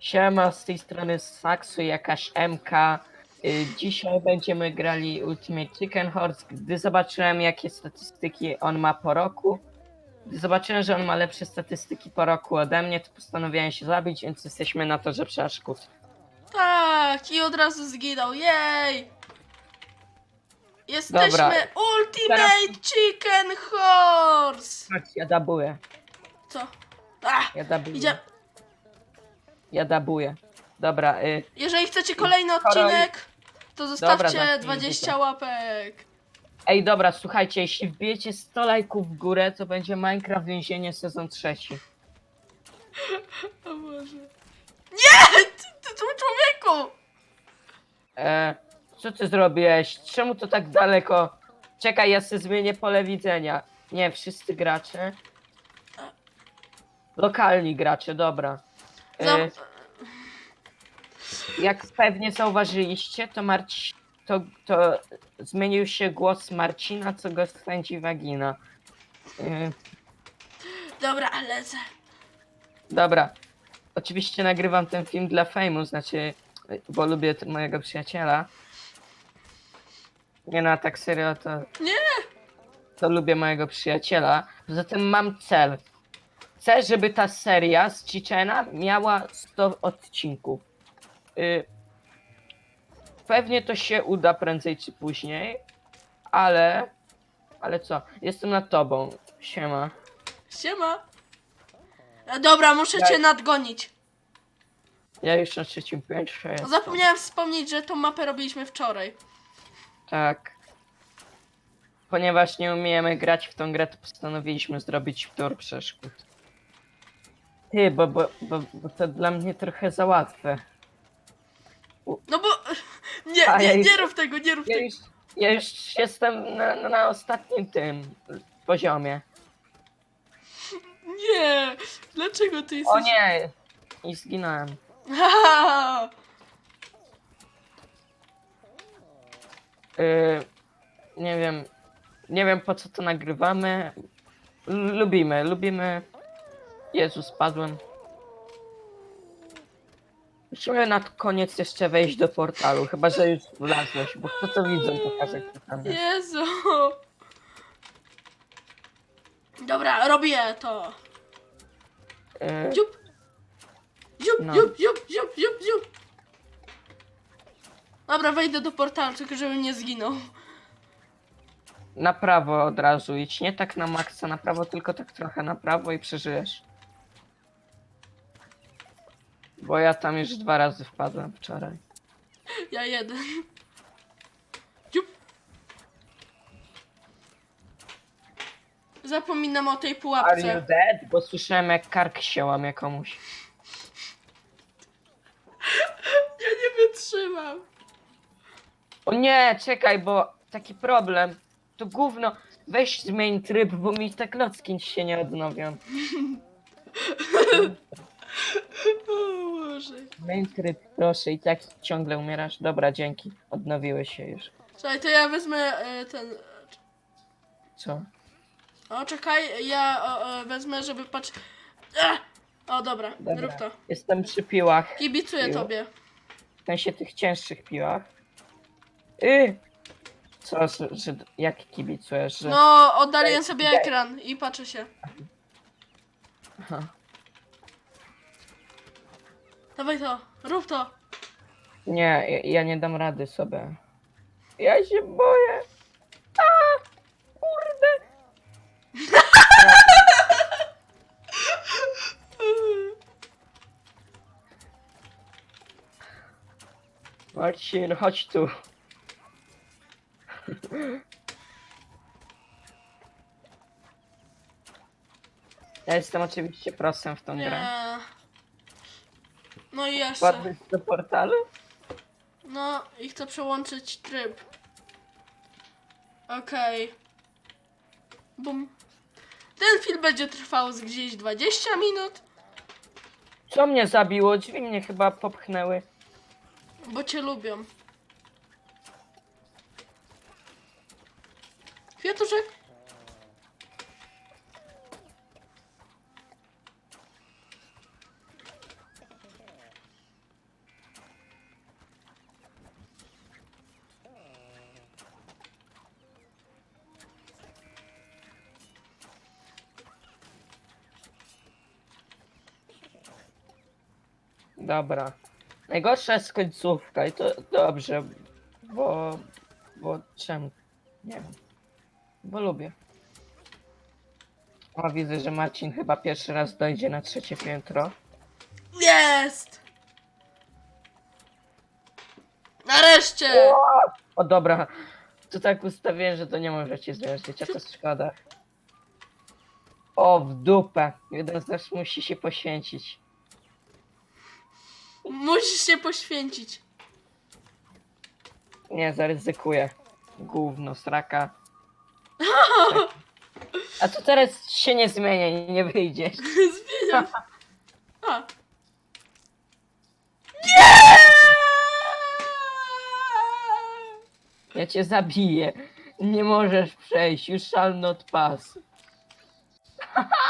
Siema, z tej strony Saksu, jakaś MK. Y, Dzisiaj będziemy grali Ultimate Chicken Horse. Gdy zobaczyłem, jakie statystyki on ma po roku, gdy zobaczyłem, że on ma lepsze statystyki po roku ode mnie, to postanowiłem się zabić, więc jesteśmy na torze przeszkód. Tak, i od razu zginął, jej! Jesteśmy Dobra. Ultimate Chicken Horse! Chodź, ja dabuję, Co? Ach, ja dabuję, idzie. Ja dabuję. Dobra, y, Jeżeli chcecie kolejny odcinek, to zostawcie zamknij 20 dupę. łapek. ej dobra, słuchajcie, jeśli wbijecie 100 lajków w górę, to będzie Minecraft Więzienie sezon trzeci. O Boże. Nie! Ty, ty, ty człowieku! E, co ty zrobiłeś? Czemu to tak daleko? Czekaj, ja sobie zmienię pole widzenia. Nie, wszyscy gracze. Lokalni gracze, dobra. E, Za... jak pewnie zauważyliście, to Marci... To, to zmienił się głos Marcina, co go spędzi wagina. E, Dobra, lecę. dobra. Oczywiście nagrywam ten film dla fejmu, znaczy, bo lubię t- mojego przyjaciela. Nie no, a tak serio to... Nie! to lubię mojego przyjaciela. Poza tym mam cel. Chcę, żeby ta seria z Chichena miała 100 odcinków. Y, pewnie to się uda prędzej czy później, ale. Ale co? Jestem nad tobą. Siema. Siema. E, Dobra, muszę cię nadgonić. Ja już na trzecim piętrze jestem. Zapomniałem wspomnieć, że tą mapę robiliśmy wczoraj. Tak. Ponieważ nie umiemy grać w tą grę, to postanowiliśmy zrobić tor przeszkód. Ty, bo, bo, bo, bo to dla mnie trochę za łatwe. No bo... Nie, A, ja nie, już- nie rób tego, nie rób Ja tego. już, ja już jestem na, na, na ostatnim tym poziomie. Nie! Dlaczego ty jesteś... O nie! I zginąłem. Haha. Y, nie wiem. Nie wiem po co to nagrywamy. L- lubimy, lubimy. Jezu, spadłem. Musimy na koniec jeszcze wejść do portalu, chyba że już wlazłeś, bo kto to widzą, pokaże kto tam jest. Jezu. Dobra, robię to. Y, Ziup. Ziup, No. ziup, ziup, ziup, ziup, ziup. Dobra, wejdę do portalu, tylko żebym nie zginął. na prawo od razu idź, nie tak na maksa na prawo, tylko tak trochę na prawo i przeżyjesz. Bo ja tam już dwa razy wpadłem wczoraj. Ja jeden. Ziup. Zapominam o tej Are you pułapce. dead? Bo słyszałem jak kark się łamie komuś. Ja nie wytrzymam. O nie, czekaj, bo taki problem. To gówno. Weź zmień tryb, bo mi te klocki się nie odnowią. O Boże. Proszę, i tak ciągle umierasz. Dobra, dzięki. Odnowiły się już. Słuchaj, to ja wezmę e, ten... Co? O, czekaj, ja o, o, wezmę, żeby patrz... Ech! O, dobra, Dobra. rób to. Jestem przy piłach. Kibicuję Pił. tobie. W sensie tych cięższych piłach. Y! Co, że, że jak kibicujesz, że... No, oddaliłem sobie daj. ekran i patrzę się. Aha. Dawaj to, rób to. Nie, ja, ja nie dam rady sobie. Ja się boję. A! Kurde! Marcin, chodź tu. Ja jestem oczywiście prosem w tą grę. Nie. No i jeszcze. Wpadłeś do portalu? No i chcę przełączyć tryb. Okej. Bum. Ten film będzie trwał z gdzieś 20 minut, Co mnie zabiło? Drzwi mnie chyba popchnęły. bo cię lubią. Kwiatuszek? Dobra. Najgorsza jest końcówka i to dobrze, bo... Bo czemu? Nie wiem. Bo lubię. O, widzę, że Marcin chyba pierwszy raz dojdzie na trzecie piętro. Jest! Nareszcie! O, dobra. To tak ustawiłem, że to nie możecie zmierzyć, a to szkoda. O, w dupę. Jeden z nas musi się poświęcić. Musisz się poświęcić. Nie, zaryzykuję. Gówno, sraka. A to teraz się nie zmienia i nie wyjdziesz. Zmieniam. A. Nie! Ja cię zabiję. Nie możesz przejść. You shall not pass.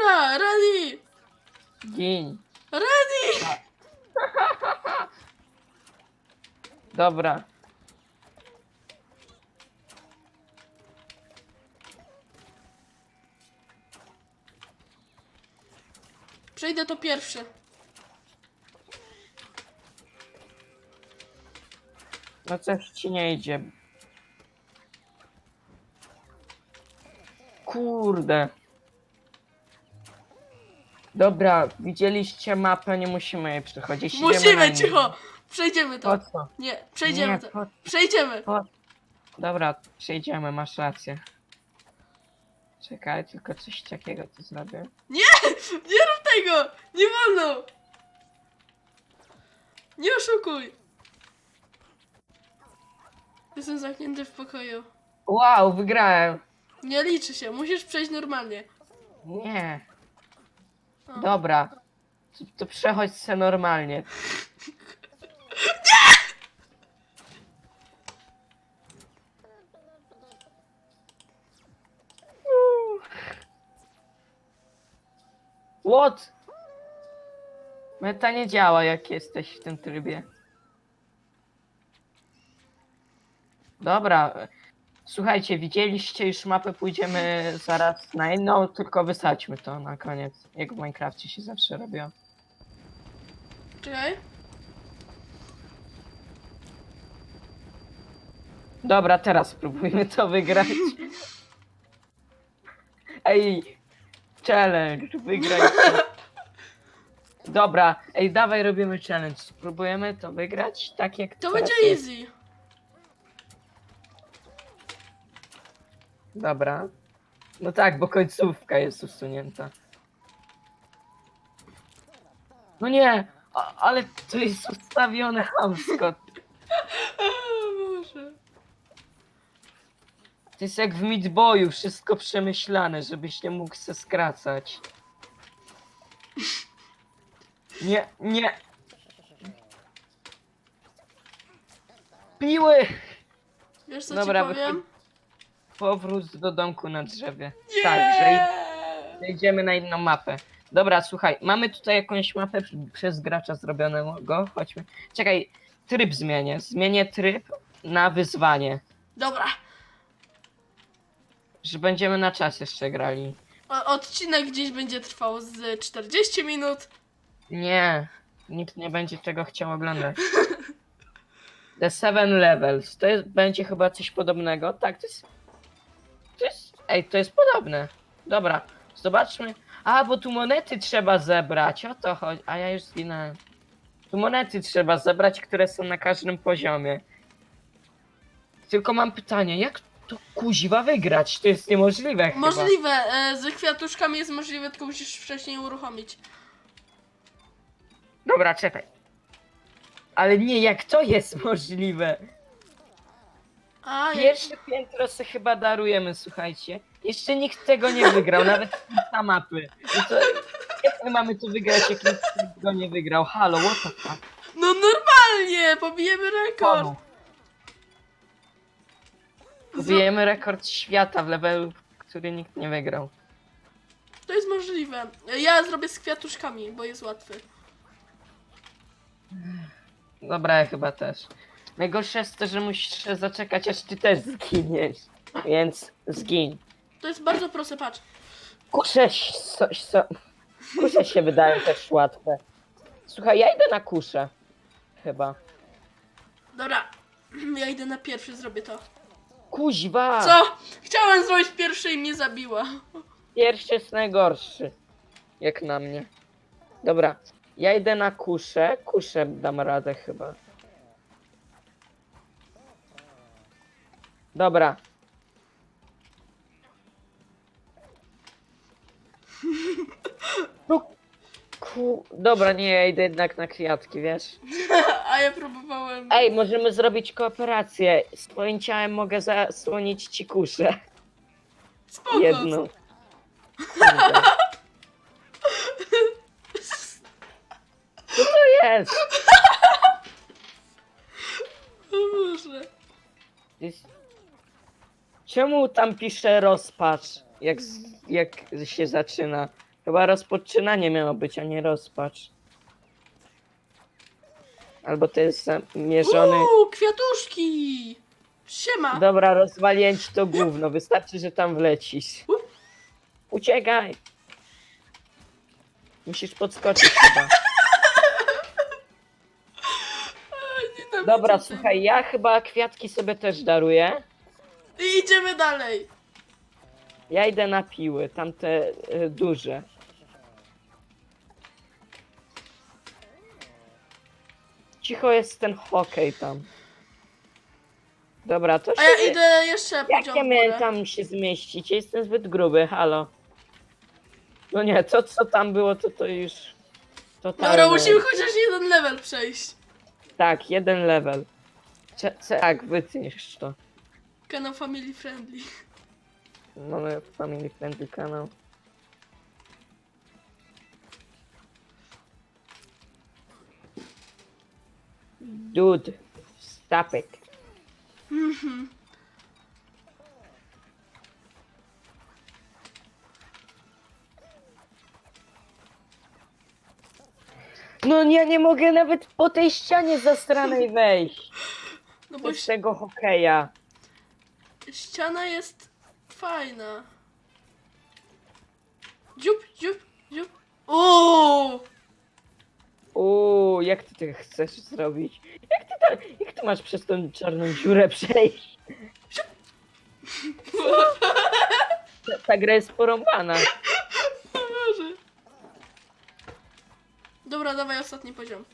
Dobra, ready! Gin. Ready! Dobra. Przejdę to pierwszy. No coś ci nie idzie. Kurde. Dobra, widzieliście mapę, nie musimy jej przechodzić. idziemy na Musimy, nią. cicho! Przejdziemy Po to. co? Nie, przejdziemy Nie, to. po, Przejdziemy. Dobra, przejdziemy, masz rację. Czekaj, tylko coś takiego tu zrobię. Nie rób tego! Nie wolno! Nie oszukuj! Jestem zamknięty w pokoju. Wow, wygrałem! Nie liczy się, musisz przejść normalnie. Nie. Dobra. To, to przechodź se normalnie. What? Meta nie działa jak jesteś w tym trybie. Dobra. Słuchajcie, widzieliście już mapę, pójdziemy zaraz na inną, tylko wysadźmy to na koniec. Jak w Minecrafcie się zawsze robiło. Czekaj. Dobra, teraz spróbujmy to wygrać. Ej, challenge, wygraj to. Dobra, ej, dawaj robimy challenge. Spróbujemy to wygrać, tak jak To teraz będzie jest. easy. Dobra. No tak, bo końcówka jest usunięta. No nie, a, ale to jest ustawione chamsko. O Boże. To jest jak w Midboyu, wszystko przemyślane, żebyś nie mógł se skracać. Nie, nie. Piły! Wiesz co Dobra, ci powiem? Powrót do domku na drzewie. Nie! Tak, że idziemy na inną mapę. Dobra, słuchaj, mamy tutaj jakąś mapę pr- przez gracza zrobionego. Chodźmy. Czekaj, tryb zmienię. Zmienię tryb na wyzwanie. Dobra. Że będziemy na czas jeszcze grali. O, odcinek gdzieś będzie trwał z 40 minut. Nie, nikt nie będzie tego chciał oglądać. The Seven Levels. To jest, będzie chyba coś podobnego. Tak, to jest. Ej, to jest podobne. Dobra, zobaczmy. A, bo tu monety trzeba zebrać. O to chodzi. A ja już zginąłem. Tu monety trzeba zebrać, które są na każdym poziomie. Tylko mam pytanie, jak to kuziwa wygrać? To jest niemożliwe chyba. Możliwe, e, z kwiatuszkami jest możliwe, tylko musisz wcześniej uruchomić. Dobra, czekaj. Ale nie, jak to jest możliwe? A. Pierwsze piętro se chyba darujemy, słuchajcie. Jeszcze nikt tego nie wygrał, nawet na mapy. No to jak my mamy to wygrać, jak nikt tego nie wygrał? Halo, what the fuck? No normalnie, pobijemy rekord. Komu? Bijemy rekord świata w levelu, który nikt nie wygrał. To jest możliwe. Ja zrobię z kwiatuszkami, bo jest łatwy. Dobra, ja chyba też. Najgorsze jest to, że musisz zaczekać, aż ty też zginiesz. Więc zgiń. To jest bardzo proste, patrz. Kusze, so, so, kusze się wydają też łatwe. Słuchaj, ja idę na kuszę. Chyba. Dobra, ja idę na pierwszy, zrobię to. Kuźwa! Co? Chciałem zrobić pierwszy i mnie zabiła. Pierwszy jest najgorszy. Jak na mnie. Dobra. Ja idę na kuszę. Kuszę dam radę chyba. Dobra. No, ku... Dobra, nie, ja idę jednak na kwiatki, wiesz? A ja próbowałem. Ej, możemy zrobić kooperację. Swoim ciałem mogę zasłonić ci kuszę. Spoko. Jedną. Kurde. Co to jest? O Boże. Jest- Czemu tam pisze rozpacz, jak, jak się zaczyna? Chyba rozpoczynanie miało być, a nie rozpacz. Albo to jest zamierzony... Uuu, kwiatuszki! Siema! Dobra, rozwaliłem ci to gówno, wystarczy, że tam wlecisz. Uciekaj! Musisz podskoczyć chyba. Dobra, słuchaj, ja chyba kwiatki sobie też daruję. I idziemy dalej. Ja idę na piły, tamte y, duże. Cicho jest ten hokej tam. Dobra, to A się... ja idę jeszcze Jak poziom ja w miałem tam się zmieścić? Ja jestem zbyt gruby, halo. No nie, to co tam było, to to już... Totalne. Dobra, musimy chociaż jeden level przejść. Tak, jeden level. Cze- cze- tak, wytniesz to. Kanał family friendly. Mamy family friendly kanał. Dude, stop it. Mhm. No ja nie mogę nawet po tej ścianie zastranej wejść. No bo Z tego hokeja. Ściana jest fajna. Dziup, dziup, dziup. Uuu! Uuu, jak ty to chcesz zrobić? Jak ty, to, jak ty masz przez tą czarną dziurę przejść? Ta, ta gra jest porąbana. Dobra, dawaj ostatni poziom.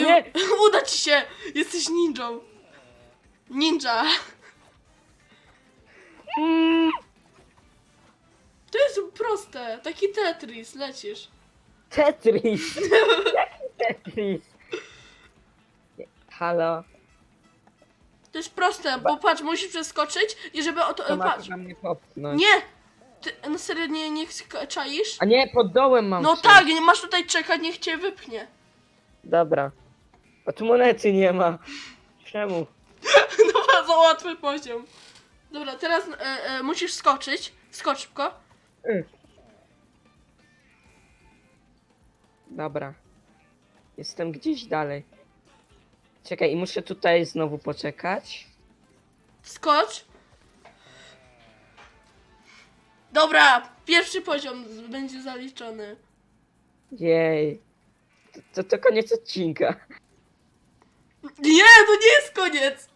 Dawaj, Nie. u- uda ci się! Jesteś ninją. Ninja. Mm, To jest proste. Taki Tetris, lecisz. Tetris. Jaki Tetris? Halo? To jest proste, bo patrz, musisz przeskoczyć i żeby o to... To ma patrz. chyba mnie popchnąć. Nie! Ty na serio nie, nie sk- czaisz? A nie, pod dołem mam No się. tak, nie masz tutaj czekać, niech cię wypchnie. Dobra. A tu monety nie ma. Czemu? No bardzo łatwy poziom. Dobra, teraz e, e, musisz skoczyć. Skocz szybko. Y. Dobra. Jestem gdzieś dalej. Czekaj, i muszę tutaj znowu poczekać. Skocz. Dobra, pierwszy poziom z- będzie zaliczony. Jej. To, to, to koniec odcinka. Nie, to nie jest koniec.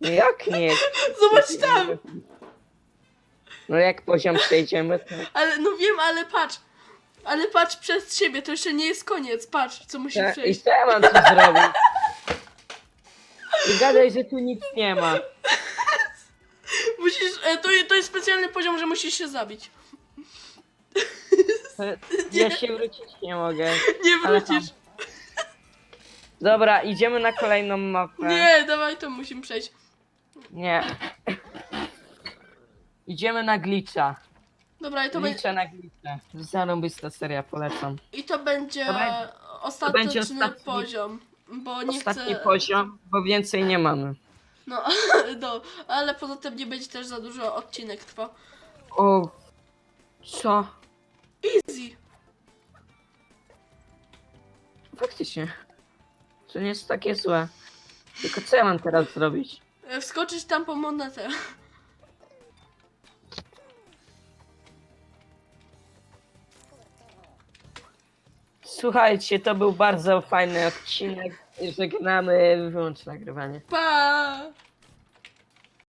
No jak nie? Zobacz tam. No jak poziom przejdziemy, to... Ale, no wiem, ale patrz. Ale patrz przez siebie, to jeszcze nie jest koniec. Patrz, co musisz Ja, I przejść. co ja mam tu zrobić? I gadaj, że tu nic nie ma. Musisz, e, to, to jest specjalny poziom, że musisz się zabić. Ja się wrócić nie mogę. Nie Ale wrócisz. Dobra, idziemy na kolejną mapę. Nie, dawaj, to musimy przejść. Nie. Idziemy na glitcha. Dobra, i to, be- Glitcha na glitcha. Zarąbista seria, polecam. i to będzie będzie- ostateczny będzie ostatni- poziom. Bo nie Ostatni chcę. poziom, bo więcej nie mamy. No, no, ale poza tym nie będzie też za dużo odcinek trwał. O, co? Easy. Faktycznie. To nie jest takie złe. Tylko co ja mam teraz zrobić? E, Wskoczyć tam po monetę. Słuchajcie, to był bardzo fajny odcinek. Żegnamy, wyłącz nagrywanie. Pa!